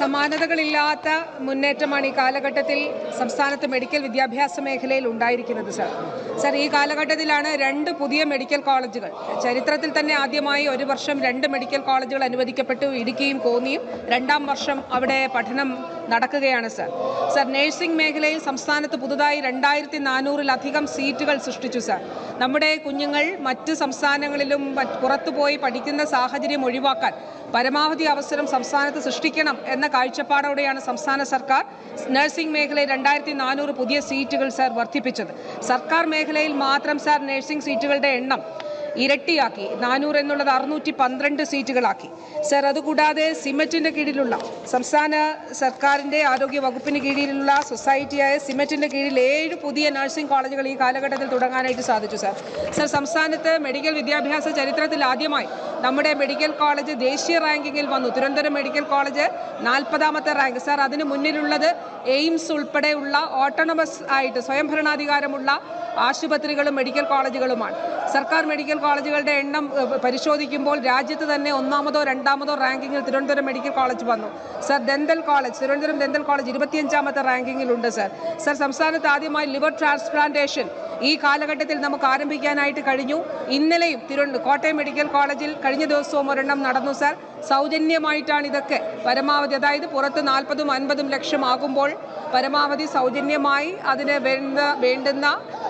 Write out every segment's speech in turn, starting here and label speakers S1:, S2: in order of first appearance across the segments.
S1: സമാനതകളില്ലാത്ത മുന്നേറ്റമാണ് ഈ കാലഘട്ടത്തിൽ സംസ്ഥാനത്ത് മെഡിക്കൽ വിദ്യാഭ്യാസ മേഖലയിൽ ഉണ്ടായിരിക്കുന്നത് സർ. സർ ഈ കാലഘട്ടത്തിലാണ് രണ്ട് പുതിയ മെഡിക്കൽ കോളേജുകൾ. ചരിത്രത്തിൽ തന്നെ ആദ്യമായി ഒരു വർഷം രണ്ട് മെഡിക്കൽ കോളേജുകൾ അനുവദിക്കപ്പെട്ടു ഇടുക്കിയും കോന്നിയും. രണ്ടാം വർഷം അവിടെ പഠനം നടക്കുകയാണ് സർ. സർ നഴ്സിംഗ് മേഖലയിൽ സംസ്ഥാനത്ത് പുതുതായി രണ്ടായിരത്തി നാനൂറിലധികം സീറ്റുകൾ സൃഷ്ടിച്ചു സർ. നമ്മുടെ കുഞ്ഞുങ്ങൾ മറ്റ് സംസ്ഥാനങ്ങളിലും പുറത്തുപോയി പഠിക്കുന്ന സാഹചര്യം ഒഴിവാക്കാൻ പരമാവധി അവസരം സംസ്ഥാനത്ത് സൃഷ്ടിക്കണം എന്ന കാഴ്ചപ്പാടോടെയാണ് സംസ്ഥാന സർക്കാർ നഴ്സിംഗ് മേഖലയിൽ രണ്ടായിരത്തി നാനൂറ് പുതിയ സീറ്റുകൾ സാർ വർദ്ധിപ്പിച്ചത്. സർക്കാർ മേഖലയിൽ മാത്രം സാർ നഴ്സിംഗ് സീറ്റുകളുടെ എണ്ണം ഇരട്ടിയാക്കി. നാനൂറ് എന്നുള്ളത് അറുന്നൂറ്റി പന്ത്രണ്ട് സീറ്റുകളാക്കി. സർ അതുകൂടാതെ സിമറ്റിന്റെ കീഴിലുള്ള സംസ്ഥാന സർക്കാരിന്റെ ആരോഗ്യ വകുപ്പിന് കീഴിലുള്ള സൊസൈറ്റിയായ സിമറ്റിന്റെ കീഴിൽ ഏഴ് പുതിയ നഴ്സിംഗ് കോളേജുകൾ ഈ കാലഘട്ടത്തിൽ തുടങ്ങാനായിട്ട് സാധിച്ചു സർ. സർ സംസ്ഥാനത്ത് മെഡിക്കൽ വിദ്യാഭ്യാസ ചരിത്രത്തിൽ ആദ്യമായി നമ്മുടെ മെഡിക്കൽ കോളേജ് ദേശീയ റാങ്കിങ്ങിൽ വന്നു. തിരുവനന്തപുരം മെഡിക്കൽ കോളേജ് നാൽപ്പതാമത്തെ റാങ്ക്. സാർ അതിന് മുന്നിലുള്ളത് എയിംസ് ഉൾപ്പെടെയുള്ള ഓട്ടോണമസ് ആയിട്ട് സ്വയംഭരണാധികാരമുള്ള ആശുപത്രികളും മെഡിക്കൽ കോളേജുകളുമാണ്. സർക്കാർ മെഡിക്കൽ കോളേജുകളുടെ എണ്ണം പരിശോധിക്കുമ്പോൾ രാജ്യത്ത് തന്നെ ഒന്നാമതോ രണ്ടാമതോ റാങ്കിങ്ങിൽ തിരുവനന്തപുരം മെഡിക്കൽ കോളേജ് വന്നു. Sir dental college Thiruvananthapuram dental college ഇരുപത്തിയഞ്ചാമത്തെ റാങ്കിങ്ങിലുണ്ട് സർ. സർ സംസ്ഥാനത്ത് ആദ്യമായി ലിവർ ട്രാൻസ്പ്ലാന്റേഷൻ ഈ കാലഘട്ടത്തിൽ നമുക്ക് ആരംഭിക്കാനായിട്ട് കഴിഞ്ഞു. ഇന്നലെയും തിരു കോട്ടയം മെഡിക്കൽ കോളേജിൽ കഴിഞ്ഞ ദിവസവും ഒരെണ്ണം നടന്നു സാർ. സൗജന്യമായിട്ടാണ് ഇതൊക്കെ പരമാവധി അതായത് പുറത്ത് നാൽപ്പതും അൻപതും ലക്ഷം ആകുമ്പോൾ പരമാവധി സൗജന്യമായി അതിന് വേണ്ട വേണ്ടുന്ന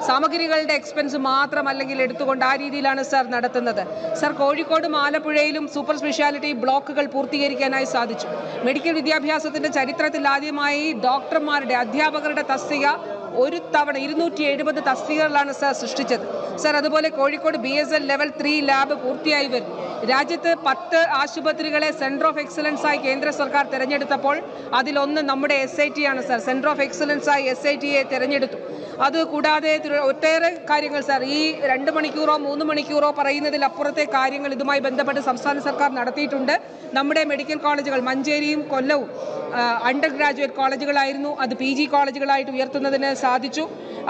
S1: സാമഗ്രികളുടെ എക്സ്പെൻസ് മാത്രം അല്ലെങ്കിൽ എടുത്തുകൊണ്ട് ആ രീതിയിലാണ് സാർ നടത്തുന്നത്. സാർ കോഴിക്കോടും ആലപ്പുഴയിലും സൂപ്പർ സ്പെഷ്യാലിറ്റി ബ്ലോക്കുകൾ പൂർത്തീകരിക്കാനായി സാധിച്ചു. മെഡിക്കൽ വിദ്യാഭ്യാസത്തിന്റെ ചരിത്രത്തിൽ ആദ്യമായി ഡോക്ടർമാരുടെ അധ്യാപകരുടെ തസ്തിക ഒരു തവണ ഇരുന്നൂറ്റി എഴുപത് തസ്തികകളാണ് സാർ സൃഷ്ടിച്ചത്. സാർ അതുപോലെ Kozhikode B level three lab പൂർത്തിയായി വരുന്നു. രാജ്യത്ത് പത്ത് ആശുപത്രികളെ സെന്റർ ഓഫ് എക്സലൻസ് ആയി കേന്ദ്ര സർക്കാർ തിരഞ്ഞെടുത്തപ്പോൾ അതിലൊന്ന് നമ്മുടെ എസ് ഐ ടി ആണ് സാർ. സെന്റർ ഓഫ് എക്സലൻസ് ആയി എസ് ഐ ടിയെ തിരഞ്ഞെടുത്തു. അത് കൂടാതെ ഒട്ടേറെ കാര്യങ്ങൾ സാർ. ഈ രണ്ട് മണിക്കൂറോ മൂന്ന് മണിക്കൂറോ പറയുന്നതിലപ്പുറത്തെ കാര്യങ്ങൾ ഇതുമായി ബന്ധപ്പെട്ട് സംസ്ഥാന സർക്കാർ നടത്തിയിട്ടുണ്ട്. നമ്മുടെ മെഡിക്കൽ കോളേജുകൾ മഞ്ചേരിയും കൊല്ലവും അണ്ടർ ഗ്രാജുവേറ്റ് കോളേജുകളായിരുന്നു. അത് പി കോളേജുകളായിട്ട് ഉയർത്തുന്നതിന് സാധിച്ചു.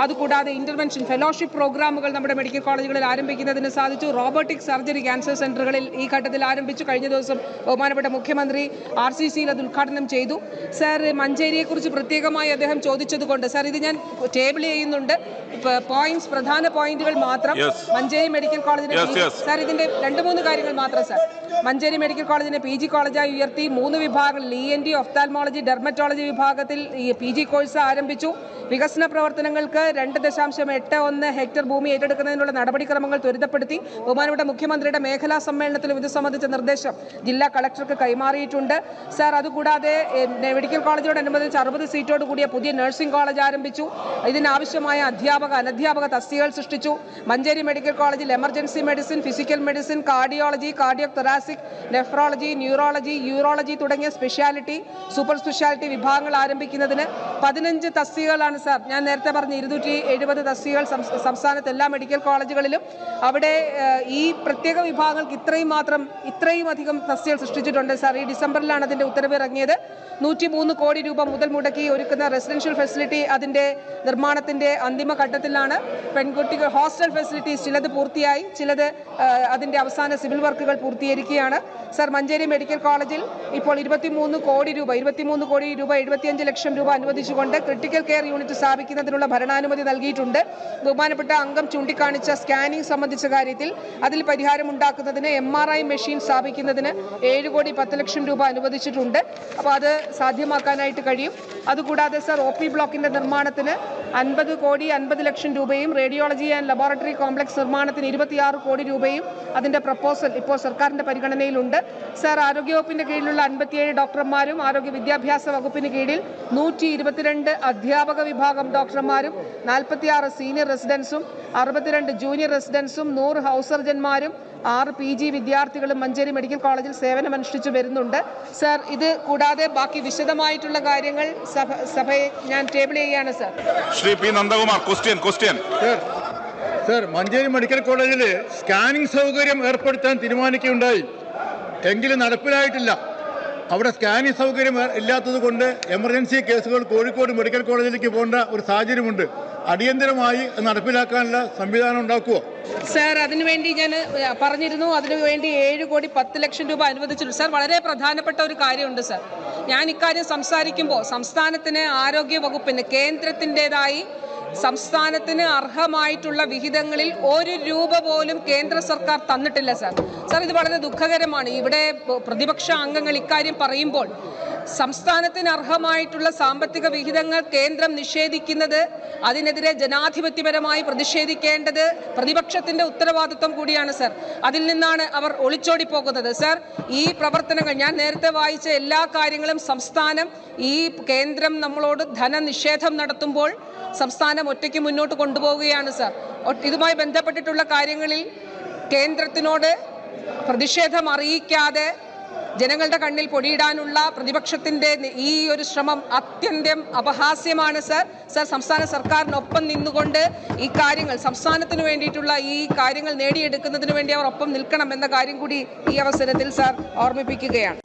S1: അതുകൂടാതെ ഇന്റർവെൻഷൻ ഫെലോഷിപ്പ് പ്രോഗ്രാമുകൾ നമ്മുടെ മെഡിക്കൽ കോളേജുകളിൽ ആരംഭിക്കുന്നതിന് സാധിച്ചു. റോബോട്ടിക് സർജറി ക്യാൻസർ സെന്ററുകളിൽ ഈ ഘട്ടത്തിൽ ആരംഭിച്ചു. കഴിഞ്ഞ ദിവസം ബഹുമാനപ്പെട്ട മുഖ്യമന്ത്രി ആർ സി സിയിൽ അത് ഉദ്ഘാടനം ചെയ്തു. സാർ മഞ്ചേരിയെക്കുറിച്ച് പ്രത്യേകമായി അദ്ദേഹം ചോദിച്ചതുകൊണ്ട് സാർ ഇത് ഞാൻ ടേബിൾ ചെയ്യുന്നുണ്ട്. പോയിന്റ്സ് പ്രധാന പോയിന്റുകൾ മാത്രം. മഞ്ചേരി മെഡിക്കൽ
S2: കോളേജിനെ.
S1: സാർ ഇതിന്റെ രണ്ട് മൂന്ന് കാര്യങ്ങൾ മാത്രം സാർ മഞ്ചേരി മെഡിക്കൽ കോളേജിനെ പി ജി കോളേജായി ഉയർത്തി. മൂന്ന് വിഭാഗങ്ങളിൽ E N T ophthalmology dermatology വിഭാഗത്തിൽ ഈ പി ജി കോഴ്സ് ആരംഭിച്ചു. വികസന പ്രവർത്തനങ്ങൾക്ക് രണ്ട് ദശാംശം എട്ട് ഒന്ന് ഹെക്ടർ ഭൂമി ഏറ്റെടുക്കുന്നതിനുള്ള നടപടിക്രമങ്ങൾ ത്വരിതപ്പെടുത്തി ബഹുമാനപ്പെട്ട മുഖ്യമന്ത്രിയുടെ മേഖലാ സമ്മേളനത്തിലും ഇത് സംബന്ധിച്ച നിർദ്ദേശം ജില്ലാ കളക്ടർക്ക് കൈമാറിയിട്ടുണ്ട്. സാർ അതുകൂടാതെ മെഡിക്കൽ കോളേജിനോടനുബന്ധിച്ച് അറുപത് സീറ്റോട് കൂടിയ പുതിയ നഴ്സിംഗ് കോളേജ് ആരംഭിച്ചു. ഇതിനാവശ്യമായ അധ്യാപക അനധ്യാപക തസ്തികകൾ സൃഷ്ടിച്ചു. മഞ്ചേരി മെഡിക്കൽ കോളേജിൽ emergency medicine physical medicine cardiology cardio thoracic nephrology neurology urology തുടങ്ങിയ സ്പെഷ്യാലിറ്റി സൂപ്പർ സ്പെഷ്യാലിറ്റി വിഭാഗങ്ങൾ ആരംഭിക്കുന്നതിന് പതിനഞ്ച് തസ്തികകളാണ് സാർ ഞാൻ നേരത്തെ പറഞ്ഞ ഇരുന്നൂറ്റി എഴുപത് തസ്തികകൾ സംസ്- സംസ്ഥാനത്ത് എല്ലാ മെഡിക്കൽ കോളേജുകളിലും. അവിടെ ഈ പ്രത്യേക വിഭാഗങ്ങൾക്ക് ഇത്രയും മാത്രം ഇത്രയും അധികം തസ്തികൾ സൃഷ്ടിച്ചിട്ടുണ്ട്. സാർ ഈ ഡിസംബറിലാണ് അതിന്റെ ഉത്തരവ് ഇറങ്ങിയത്. നൂറ്റി മൂന്ന് കോടി രൂപ മുതൽ മുടക്കി ഒരുക്കുന്ന റെസിഡൻഷ്യൽ ഫെസിലിറ്റി അതിന്റെ നിർമ്മാണത്തിന്റെ അന്തിമ ഘട്ടത്തിലാണ്. പെൺകുട്ടികൾ ഹോസ്റ്റൽ ഫെസിലിറ്റീസ് ചിലത് പൂർത്തിയായി ചിലത് അതിന്റെ അവസാന സിവിൽ വർക്കുകൾ പൂർത്തീകരിക്കുകയാണ്. സർ മഞ്ചേരി മെഡിക്കൽ കോളേജിൽ ഇപ്പോൾ ഇരുപത്തിമൂന്ന് കോടി രൂപ ഇരുപത്തിമൂന്ന് കോടി രൂപ എഴുപത്തിയഞ്ച് ലക്ഷം രൂപ അനുവദിച്ചുകൊണ്ട് ക്രിട്ടിക്കൽ കെയർ യൂണിറ്റ് സ്ഥാപിക്കുന്നതിനുള്ള ഭരണാനുമതി നൽകിയിട്ടുണ്ട്. ബഹുമാനപ്പെട്ട അംഗം ചൂണ്ടിക്കാണിച്ച സ്കാനിംഗ് സംബന്ധിച്ച കാര്യത്തിൽ അതിൽ പരിഹാരം ഉണ്ടാക്കുന്നതിന് എം ആർ ഐ മെഷീൻ സ്ഥാപിക്കുന്നതിന് ഏഴ് കോടി പത്ത് ലക്ഷം രൂപ അനുവദിച്ചിട്ടുണ്ട്. അപ്പോൾ അത് സാധ്യമാക്കാനായിട്ട് കഴിയും. അതുകൂടാതെ സർ ഒ പി ബ്ലോക്കിന്റെ നിർമ്മാണത്തിന് അൻപത് കോടി അൻപത് ലക്ഷം രൂപയും റേഡിയോളജി ആൻഡ് ലബോറട്ടറി കോംപ്ലക്സ് നിർമ്മാണത്തിന് ഇരുപത്തിയാറ് കോടി രൂപയും അതിന്റെ പ്രപ്പോസൽ ഇപ്പോൾ സർക്കാരിന്റെ പരിഗണനയിലുണ്ട്. സർ ആരോഗ്യവകുപ്പിന്റെ കീഴിലുള്ള അൻപത്തിയേഴ് ഡോക്ടർമാരും ആരോഗ്യ വിദ്യാഭ്യാസ വകുപ്പിന് കീഴിൽ നൂറ്റി അധ്യാപക വിഭാഗം ഡോക്ടർമാരും നാൽപ്പത്തിയാറ് സീനിയർ റെസിഡൻസും അറുപത്തിരണ്ട് ജൂനിയർ റെസിഡൻസും നൂറ് ഹൗസ് സർജന്മാരും ആറ് പി ജി വിദ്യാർത്ഥികളും മഞ്ചേരി മെഡിക്കൽ കോളേജിൽ സേവനമനുഷ്ഠിച്ചു വരുന്നുണ്ട്. സർ ഇത് കൂടാതെ ബാക്കി വിശദമായിട്ടുള്ള കാര്യങ്ങൾ സഭ സഭയെ ഞാൻ ടേബിൾ ചെയ്യുകയാണ് sir.
S2: Shri P Nandakumar question question
S3: sir sir Manjeri medical കോളേജിൽ സ്കാനിംഗ് സൗകര്യം ഏർപ്പെടുത്താൻ തീരുമാനിക്കുകയുണ്ടായി. എങ്കിലും നടപ്പിലായിട്ടില്ല. അവിടെ സ്കാനിംഗ് സൗകര്യം ഇല്ലാത്തത് കൊണ്ട് എമർജൻസി കേസുകൾ കോഴിക്കോട് മെഡിക്കൽ കോളേജിലേക്ക് പോകേണ്ട ഒരു സാഹചര്യമുണ്ട്. അടിയന്തരമായി നടപ്പിലാക്കാനുള്ള സംവിധാനം ഉണ്ടാക്കുക.
S1: സാർ അതിനുവേണ്ടി ഞാൻ പറഞ്ഞിരുന്നു. അതിനുവേണ്ടി ഏഴ് കോടി പത്ത് ലക്ഷം രൂപ അനുവദിച്ചിട്ടുണ്ട്. സാർ വളരെ പ്രധാനപ്പെട്ട ഒരു കാര്യമുണ്ട് സാർ. ഞാൻ ഇക്കാര്യം സംസാരിക്കുമ്പോൾ സംസ്ഥാനത്തിന് ആരോഗ്യ വകുപ്പിന് കേന്ദ്രത്തിന്റെതായി സംസ്ഥാനത്തിന് അർഹമായിട്ടുള്ള വിഹിതങ്ങളിൽ ഒരു രൂപ പോലും കേന്ദ്ര സർക്കാർ തന്നിട്ടില്ല സാർ. സാർ ഇത് വളരെ ദുഃഖകരമാണ്. ഇവിടെ പ്രതിപക്ഷ അംഗങ്ങൾ ഇക്കാര്യം പറയുമ്പോൾ സംസ്ഥാനത്തിന് അർഹമായിട്ടുള്ള സാമ്പത്തിക വിഹിതങ്ങൾ കേന്ദ്രം നിഷേധിക്കുന്നത് അതിനെതിരെ ജനാധിപത്യപരമായി പ്രതിഷേധിക്കേണ്ടത് പ്രതിപക്ഷത്തിന്റെ ഉത്തരവാദിത്വം കൂടിയാണ് സർ. അതിൽ നിന്നാണ് അവർ ഒളിച്ചോടി പോകുന്നത്. സർ ഈ പ്രവർത്തനങ്ങൾ ഞാൻ നേരത്തെ വായിച്ച എല്ലാ കാര്യങ്ങളും സംസ്ഥാനം ഈ കേന്ദ്രം നമ്മളോട് ധനനിഷേധം നടത്തുമ്പോൾ സംസ്ഥാനം ഒറ്റയ്ക്ക് മുന്നോട്ട് കൊണ്ടുപോവുകയാണ് സർ. ഇതുമായി ബന്ധപ്പെട്ടിട്ടുള്ള കാര്യങ്ങളിൽ കേന്ദ്രത്തിനോട് പ്രതിഷേധം അറിയിക്കാതെ ജനങ്ങളുടെ കണ്ണിൽ പൊടിയിടാനുള്ള പ്രതിപക്ഷത്തിന്റെ ഈ ഒരു ശ്രമം അത്യന്തം അപഹാസ്യമാണ് സർ. സർ സംസ്ഥാന സർക്കാരിനൊപ്പം നിന്നുകൊണ്ട് ഈ കാര്യങ്ങൾ സംസ്ഥാനത്തിന് വേണ്ടിയിട്ടുള്ള ഈ കാര്യങ്ങൾ നേടിയെടുക്കുന്നതിന് വേണ്ടി അവർ ഒപ്പം നിൽക്കണം എന്ന കാര്യം കൂടി ഈ അവസരത്തിൽ സർ ഓർമ്മിപ്പിക്കുകയാണ്.